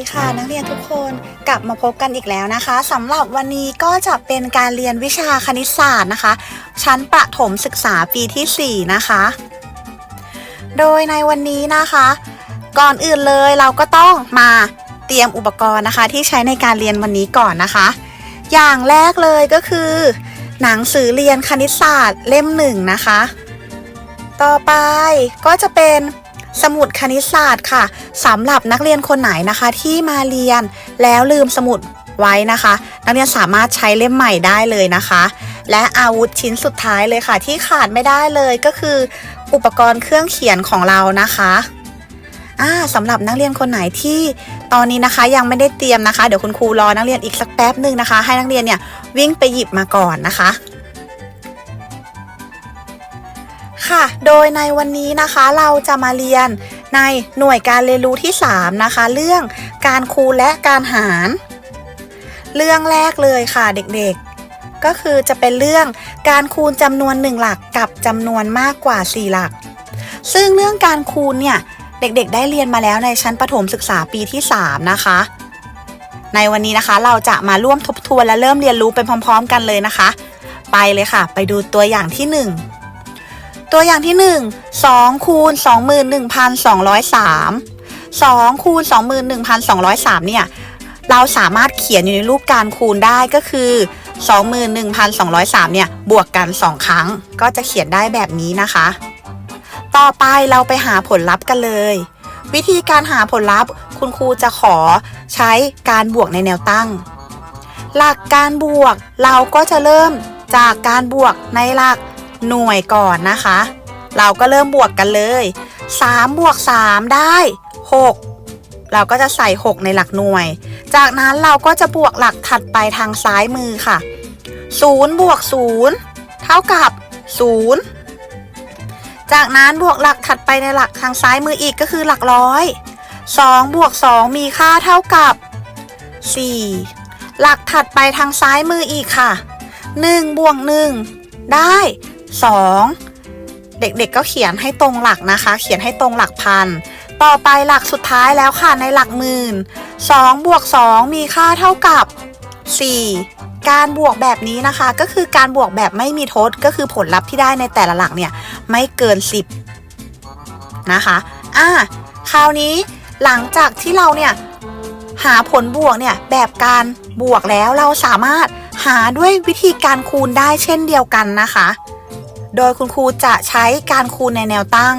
ดีค่ะ นักเรียนทุกคนกลับมาพบกันอีกแล้วนะคะสำหรับวันนี้ก็จะเป็นการเรียนวิชาคณิตศาสตร์นะคะ ชั้นประถมศึกษาปีที่ 4 นะคะ โดยในวันนี้นะคะ ก่อนอื่นเลยเราก็ต้องมาเตรียมอุปกรณ์นะคะ ที่ใช้ในการเรียนวันนี้ก่อนนะคะ อย่างแรกเลยก็คือ หนังสือเรียนคณิตศาสตร์เล่มหนึ่งนะคะ ต่อไปก็จะเป็น สมุดคณิตศาสตร์ค่ะสำหรับนักเรียนคนไหนนะคะที่มาเรียนแล้วลืมสมุดไว้นะคะ นักเรียนสามารถใช้เล่มใหม่ได้เลยนะคะ และอาวุธชิ้นสุดท้ายเลยค่ะ ที่ขาดไม่ได้เลยก็คือ อุปกรณ์เครื่องเขียนของเรานะคะอ่าสำหรับนักเรียนคนไหนที่ตอนนี้นะคะยังไม่ได้เตรียมนะคะ เดี๋ยวคุณครูรอนักเรียนอีกสักแป๊บหนึ่งนะคะ ให้นักเรียนเนี่ยวิ่งไปหยิบมาก่อนนะคะ ค่ะ โดยในวันนี้นะคะเราจะมาเรียนในหน่วยการเรียนรู้ที่ 3 นะคะ เรื่องการคูณและการหาร เรื่องแรกเลยค่ะเด็กๆ ก็คือจะเป็นเรื่องการคูณจำนวน 1 หลักกับจำนวนมากกว่า 4 หลัก ซึ่งเรื่องการคูณเนี่ยเด็กๆ ได้เรียนมาแล้วในชั้นประถมศึกษาปีที่ 3 นะคะ ในวันนี้นะคะเราจะมาร่วมทบทวนและเริ่มเรียนรู้ไปพร้อม ๆ กันเลยนะคะ ไปเลยค่ะ ไปดูตัวอย่างที่ 1 ตัวอย่างที่ 1 2คูณ21,203 2คูณ21,203เนี่ยเราสามารถเขียนอยู่ในรูปการคูณได้ก็คือ 21,203เนี่ยบวกกัน 2 ครั้ง ก็จะเขียนได้แบบนี้นะคะ ต่อไปเราไปหาผลลัพธ์กันเลย วิธีการหาผลลัพธ์คุณครูจะขอใช้การบวกในแนวตั้ง หลักการบวกเราก็จะเริ่มจากการบวกในหลัก หน่วยก่อนนะคะ เราก็เริ่มบวกกันเลย3บวก3ได้ 6 เราก็จะใส่ 6 ในหลักหน่วย จากนั้นเราก็จะบวกหลักถัดไปทางซ้ายมือค่ะ0บวก0เท่ากับ 0 จากนั้นบวกหลักถัดไปในหลักทางซ้ายมืออีกก็คือหลักร้อย2บวก2มีค่าเท่ากับ 4 หลักถัดไปทางซ้ายมืออีกค่ะ 1 บวก 1 ได้ 2 เด็กๆก็เขียนให้ตรงหลักนะคะ เขียนให้ตรงหลักพัน ต่อไปหลักสุดท้ายแล้วค่ะในหลักหมื่น2บวก2มีค่าเท่ากับ 4 การบวกแบบนี้นะคะ ก็คือการบวกแบบไม่มีทดก็คือผลลัพธ์ที่ได้ในแต่ละหลักเนี่ยไม่เกิน 10 นะคะอะคราวนี้หลังจากที่เราเนี่ยหาผลบวกเนี่ยแบบการบวกแล้วเราสามารถหาด้วยวิธีการคูณได้เช่นเดียวกันนะคะ โดยคุณครูจะใช้การคูณในแนวตั้ง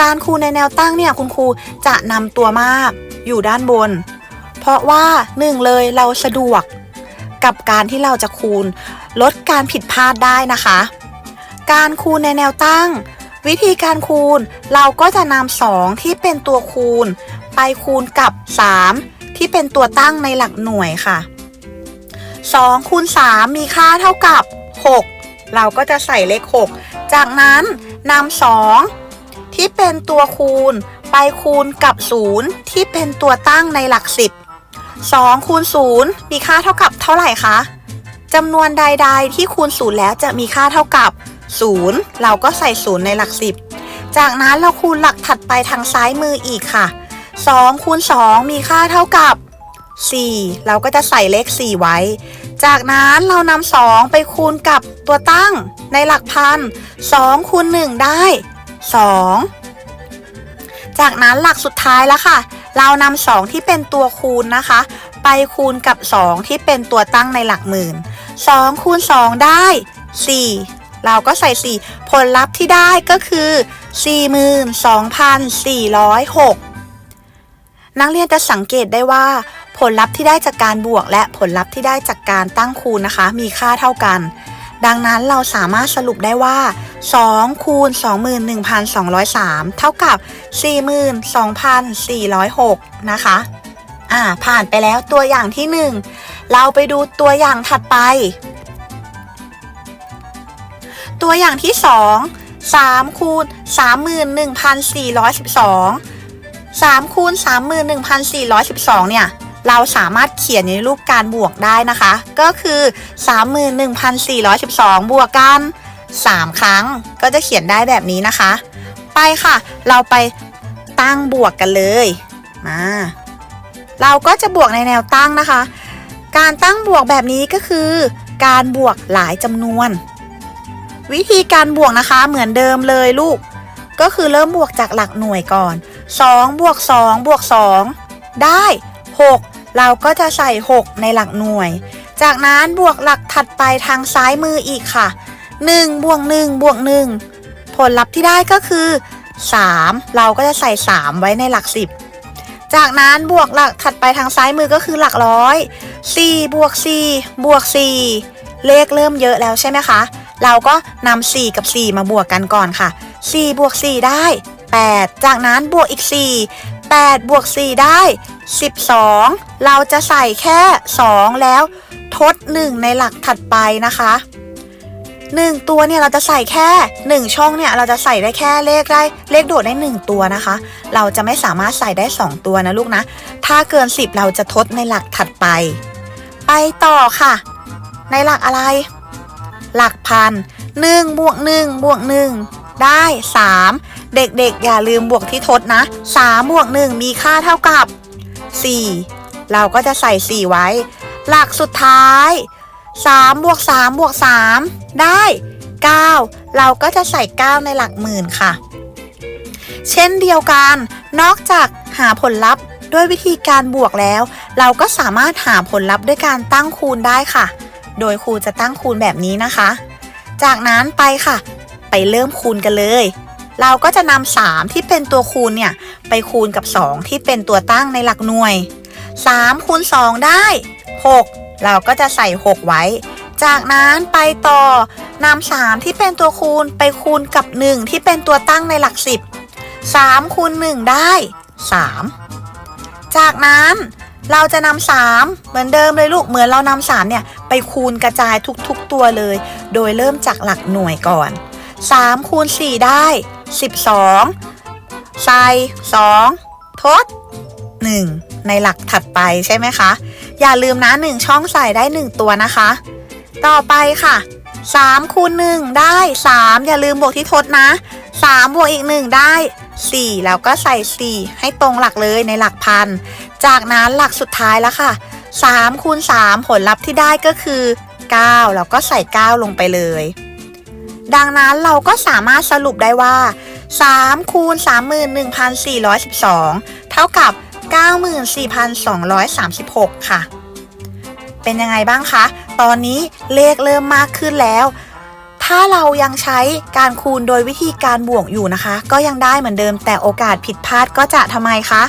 การคูณในแนวตั้งเนี่ยคุณครูจะนำตัวมากอยู่ด้านบน เพราะว่าหนึ่งเลยเราสะดวก กับการที่เราจะคูณ ลดการผิดพลาดได้นะคะ การคูณในแนวตั้ง วิธีการคูณเราก็จะนำสองที่เป็นตัวคูณ ไปคูณกับ 3 ที่เป็นตัวตั้งในหลักหน่วยค่ะ2คูณ3มีค่าเท่ากับ 6 เราก็จะใส่เลข 6 จากนั้นนำ2ที่เป็นตัวคูณ ไปคูณกับ 0 ที่เป็นตัวตั้งในหลัก 10 2 คูณ 0 มีค่าเท่ากับเท่าไหร่คะจำนวนใด ๆ ที่คูณ 0 แล้วจะมีค่าเท่ากับ 0 เราก็ใส่ 0 ในหลัก 10 จากนั้นเราคูณหลักถัดไปทางซ้ายมืออีกค่ะ2คูณ2มีค่าเท่ากับ 4 เราก็จะใส่เลข 4 ไว้ จากนั้นเรานำ2ไปคูณกับตัวตั้งในหลักพัน2คูณ1ได้2จากนั้นหลักสุดท้ายแล้วค่ะ เรานำ2ที่เป็นตัวคูณนะคะ ไปคูณกับ2ที่เป็นตัวตั้งในหลักหมื่น2คูณ2ได้4เราก็ใส่4ผลลัพธ์ที่ได้ก็คือ 42,406 นักเรียนจะสังเกตได้ว่า ผลลัพธ์ที่ได้จากการบวก และผลลัพธ์ที่ได้จากการตั้งคูณนะคะ มีค่าเท่ากัน ดังนั้นเราสามารถสรุปได้ว่า2คูณ21,203 เท่ากับ 42,406 นะคะ อ่า ผ่านไปแล้วตัวอย่างที่ 1 เราไปดูตัวอย่างถัดไป ตัวอย่างที่ 2 3คูณ31,412 3คูณ31,412 เนี่ย เราสามารถเขียนในรูปการบวกได้นะคะ ก็คือ 31,412 บวกกัน 3 ครั้งก็จะเขียนได้แบบนี้นะคะ ไปค่ะ เราไปตั้งบวกกันเลยมาเราก็จะบวกในแนวตั้งนะคะ การตั้งบวกแบบนี้ก็คือ การบวกหลายจำนวน วิธีการบวกนะคะเหมือนเดิมเลยลูก ก็คือเริ่มบวกจากหลักหน่วยก่อน 2บวก2บวก2ได้ 6 เราก็จะใส่ 6 ในหลักหน่วย จากนั้นบวกหลักถัดไปทางซ้ายมืออีกค่ะ 1บวก1บวก1ผลลัพธ์ที่ได้ก็คือ 3 เราก็จะใส่ 3 ไว้ในหลัก 10 จากนั้นบวกหลักถัดไปทางซ้ายมือก็คือหลักร้อย4บวก4บวก4เลขเริ่มเยอะแล้วใช่ไหมคะเราก็นำ4กับ 4 มาบวกกันก่อนค่ะ 4 บวก 4 ได้ 8 จากนั้นบวกอีก 4 8 บวก 4 ได้ 12 เราจะใส่แค่ 2 แล้วทด 1 ในหลักถัดไปนะคะ 1 ตัวเนี่ยเราจะใส่แค่ 1 ช่องเนี่ยเราจะใส่ได้แค่เลขได้เลขโดดได้ 1 ตัวนะคะ เราจะไม่สามารถใส่ได้ 2 ตัวนะลูกนะ ถ้าเกิน 10 เราจะทดในหลักถัดไป ไปต่อค่ะ ในหลักอะไร หลักพัน1บวก1บวก1ได้ 3 เด็กๆ อย่าลืมบวกที่ทดนะ 3 บวก 1 มีค่าเท่ากับ 4 เราก็จะใส่ 4 ไว้ หลักสุดท้าย 3 บวก 3 บวก 3 ได้ 9 เราก็จะใส่ 9 ในหลักหมื่นค่ะ เช่นเดียวกัน นอกจากหาผลลัพธ์ด้วยวิธีการบวกแล้ว เราก็สามารถหาผลลัพธ์ด้วยการตั้งคูณได้ค่ะ โดยครูจะตั้งคูณแบบนี้นะคะ จากนั้นไปค่ะ ไปเริ่มคูณกันเลย เราก็จะนำ3ที่เป็นตัวคูณเนี่ย ไปคูณกับ 2 ที่เป็นตัวตั้งในหลักหน่วย 3 คูณ 2 ได้ 6 เราก็จะใส่ 6 ไว้ จากนั้นไปต่อนำ3ที่เป็นตัวคูณไปคูณกับ 1 ที่เป็นตัวตั้งในหลัก 10 3คูณ1ได้ 3 จากนั้นเราจะนำ3เหมือนเดิมเลยลูก เหมือนเรานำ3เนี่ย ไปคูณกระจายทุกๆตัวเลย โดยเริ่มจากหลักหน่วยก่อน 3 คูณ 4 ได้ 12 ใส่ 2 ทด 1 ในหลักถัดไปใช่ไหมคะ อย่าลืมนะ 1 ช่องใส่ได้ 1 ตัวนะคะ ต่อไปค่ะ3คูณ1ได้ 3 อย่าลืมบวกที่ทดนะ 3 บวกอีก 1 ได้ 4 แล้วก็ใส่ 4 ให้ตรงหลักเลยในหลักพัน จากนั้นหลักสุดท้ายแล้วค่ะ 3คูณ3ผลลัพธ์ที่ได้ก็คือ 9 แล้วก็ใส่ 9 ลงไปเลย ดังนั้นเราก็สามารถสรุปได้ว่า 3 คูณ 31,412 เท่ากับ 94,236 ค่ะ เป็นยังไงบ้างคะ ตอนนี้เลขเริ่มมากขึ้นแล้ว ถ้าเรายังใช้การคูณโดยวิธีการบวกอยู่นะคะ ก็ยังได้เหมือนเดิมแต่โอกาสผิดพลาดก็จะทำไมคะ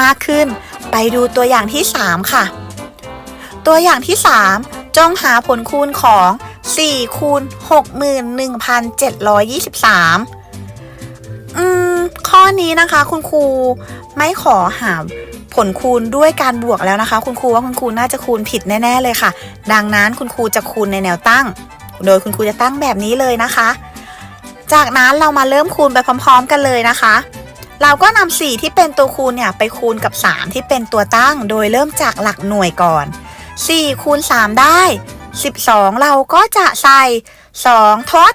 มากขึ้น ไปดูตัวอย่างที่ 3 ค่ะ ตัวอย่างที่ 3 จงหาผลคูณของ 4คูณ61,723 อืม ข้อนี้นะคะคุณครูไม่ขอหาผลคูณด้วยการบวกแล้วนะคะ คุณครูว่าคุณครูน่าจะคูณผิดแน่ ๆ เลยค่ะ ดังนั้นคุณครูจะคูณในแนวตั้ง โดยคุณครูจะตั้งแบบนี้เลยนะคะ จากนั้นเรามาเริ่มคูณไปพร้อม ๆ กันเลยนะคะ เราก็นำ4ที่เป็นตัวคูณเนี่ยไปคูณกับ 3 ที่เป็นตัวตั้ง โดยเริ่มจากหลักหน่วยก่อน4คูณ3ได้ 12 เราก็จะใส่ 2 ทด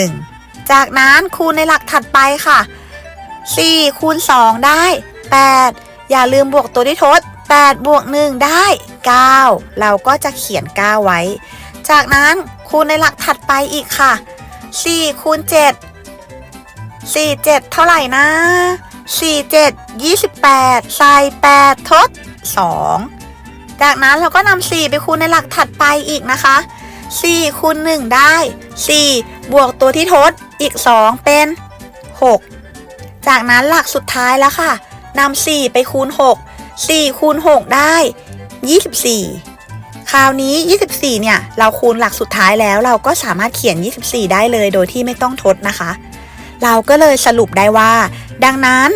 1 จากนั้นคูณในหลักถัดไปค่ะ 4 คูณ 2 ได้ 8 อย่าลืมบวกตัวที่ทด 8 บวก 1 ได้ 9 เราก็จะเขียน 9 ไว้ จากนั้นคูณในหลักถัดไปอีกค่ะ 4 คูณ 7 4 7 เท่าไหร่นะ 4 7 28 ใส่ 8 ทด 2 จากนั้นเราก็นำ4ไปคูณในหลักถัดไปอีกนะคะ 4คูณ1ได้ 4 บวกตัวที่ทดอีก 2 เป็น 6 จากนั้นหลักสุดท้ายแล้วค่ะนำ4ไปคูณ 6 4คูณ6ได้ 24 คราวนี้ 24 เนี่ย เราคูณหลักสุดท้ายแล้วเราก็สามารถเขียน 24 ได้เลยโดยที่ไม่ต้องทดนะคะ เราก็เลยสรุปได้ว่า ดังนั้น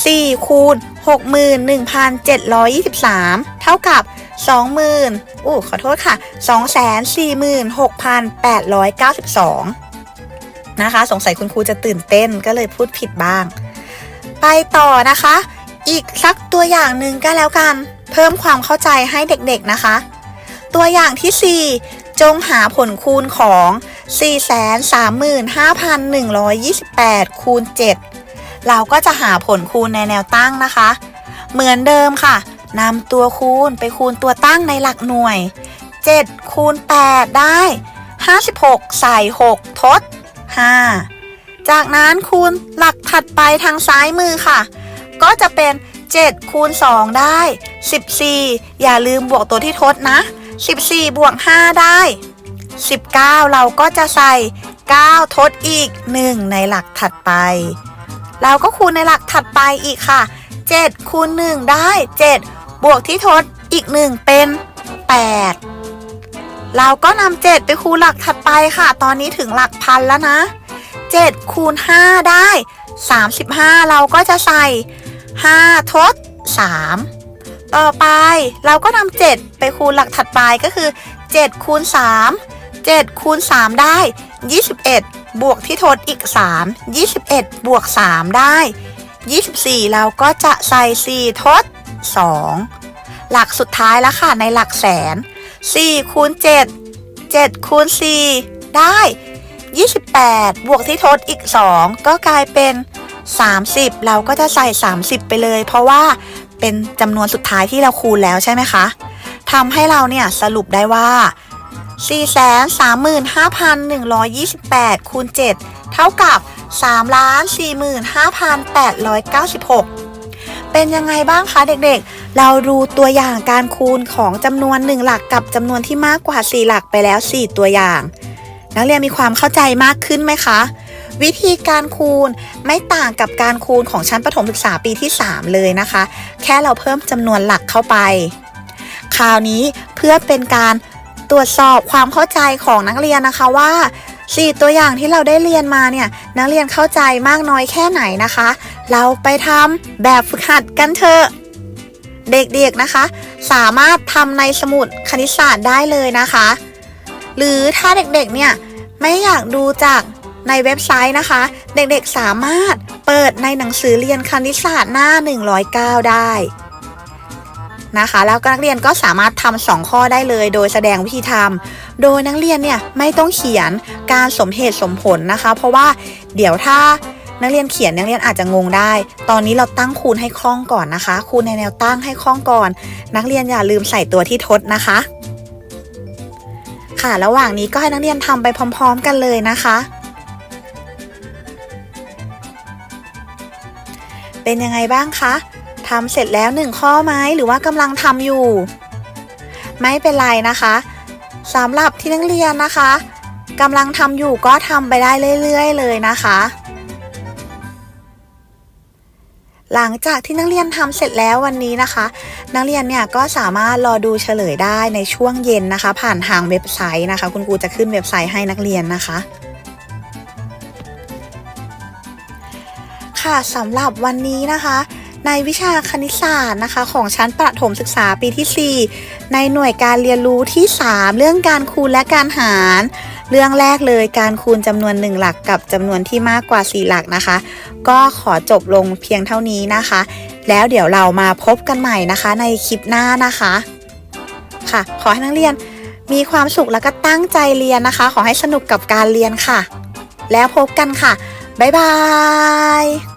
4คูณ61,723 เท่ากับ 20,000อู้ขอโทษค่ะ 246,892 นะคะ สงสัยคุณครูจะตื่นเต้นก็เลยพูดผิดบ้าง ไปต่อนะคะ อีกสักตัวอย่างหนึ่งก็แล้วกัน เพิ่มความเข้าใจให้เด็กๆนะคะ ตัวอย่างที่ 4 จงหาผลคูณของ 435,128 คูณ 7 เราก็จะหาผลคูณในแนวตั้งนะคะ เหมือนเดิมค่ะนำตัวคูณไปคูณตัวตั้งในหลักหน่วย 7 คูณ 8 ได้ 56 ใส่ 6 ทด 5 จากนั้นคูณหลักถัดไปทางซ้ายมือค่ะ ก็จะเป็น 7 คูณ 2 ได้ 14 อย่าลืมบวกตัวที่ทดนะ 14 บวก 5 ได้ 19 เราก็จะใส่ 9 ทดอีก 1 ในหลักถัดไป เราก็คูณในหลักถัดไปอีกค่ะ 7 คูณ 1 ได้ 7 บวกที่ทดอีก 1 เป็น 8 เราก็นำ7ไปคูณหลักถัดไปค่ะ ตอนนี้ถึงหลักพันแล้วนะ 7 คูณ 5 ได้ 35 เราก็จะใส่ 5 ทด 3 ต่อไปเราก็นำ7ไปคูณหลักถัดไปก็คือ 7 คูณ 3 7 คูณ 3 ได้ 21 บวกที่ทดอีก 3 21 บวก 3 ได้ 24 เราก็จะใส่ 4 ทด 2 หลักสุดท้ายแล้วค่ะ ในหลักแสน 4 คูณ 7 7 คูณ 4 ได้ 28 บวกที่ทดอีก 2 ก็กลายเป็น 30 เราก็จะใส่ 30 ไปเลย เพราะว่าเป็นจำนวนสุดท้ายที่เราคูณแล้วใช่ไหมคะทำให้เราเนี่ยสรุปได้ว่า 435,128 คูณ 7 เท่ากับ 3,45,896 เป็นยังไงบ้างคะเด็กๆ เราดูตัวอย่างการคูณของจำนวน 1 หลักกับจำนวนที่มากกว่า 4 หลักไปแล้ว 4 ตัวอย่าง นักเรียนมีความเข้าใจมากขึ้นไหมคะ วิธีการคูณไม่ต่างกับการคูณของชั้นประถมศึกษาปีที่ 3 เลยนะคะ แค่เราเพิ่มจำนวนหลักเข้าไป คราวนี้เพื่อเป็นการ ตรวจสอบความเข้าใจของนักเรียนนะคะว่า 4 ตัวอย่างที่เราได้เรียนมาเนี่ยนักเรียนเข้าใจมากน้อยแค่ไหนนะคะ เราไปทำแบบฝึกหัดกันเถอะเด็กๆนะคะ สามารถทำในสมุดคณิตศาสตร์ได้เลยนะคะ หรือถ้าเด็กๆเนี่ยไม่อยากดูจากในเว็บไซต์นะคะ เด็กๆสามารถเปิดในหนังสือเรียนคณิตศาสตร์หน้า 109 ได้ นะคะ แล้วนักเรียนก็สามารถทำสองข้อได้เลย โดยแสดงวิธีทำโดยนักเรียนเนี่ยไม่ต้องเขียนการสมเหตุสมผลนะคะ เพราะว่าเดี๋ยวถ้านักเรียนเขียนนักเรียนอาจจะงงได้ ตอนนี้เราตั้งคูณให้คล่องก่อนนะคะ คูณในแนวตั้งให้คล่องก่อน นักเรียนอย่าลืมใส่ตัวที่ทดนะคะ ค่ะระหว่างนี้ก็ให้นักเรียนทำไปพร้อม ๆ กันเลยนะคะเป็นยังไงบ้างคะ ทำเสร็จแล้วหนึ่งข้อไหมหรือว่ากำลังทำอยู่ ไม่เป็นไรนะคะสำหรับที่นักเรียนนะคะกำลังทำอยู่ก็ทำไปได้เรื่อย ๆ เลยนะคะ หลังจากที่นักเรียนทำเสร็จแล้ววันนี้นะคะ นักเรียนเนี่ยก็สามารถรอดูเฉลยได้ในช่วงเย็นนะคะ ผ่านทางเว็บไซต์นะคะ คุณครูจะขึ้นเว็บไซต์ให้นักเรียนนะคะค่ะสำหรับวันนี้นะคะ ในวิชาคณิตศาสตร์นะคะ ของชั้นประถมศึกษาปีที่ 4 ในหน่วยการเรียนรู้ที่ 3 เรื่องการคูณและการหาร เรื่องแรกเลยการคูณจำนวน 1 หลักกับจำนวนที่มากกว่า 4 หลักนะคะ ก็ขอจบลงเพียงเท่านี้นะคะ แล้วเดี๋ยวเรามาพบกันใหม่นะคะในคลิปหน้านะคะค่ะ ขอให้นักเรียนมีความสุขแล้วก็ตั้งใจเรียนนะคะ ขอให้สนุกกับการเรียนค่ะ แล้วพบกันค่ะ บ๊ายบาย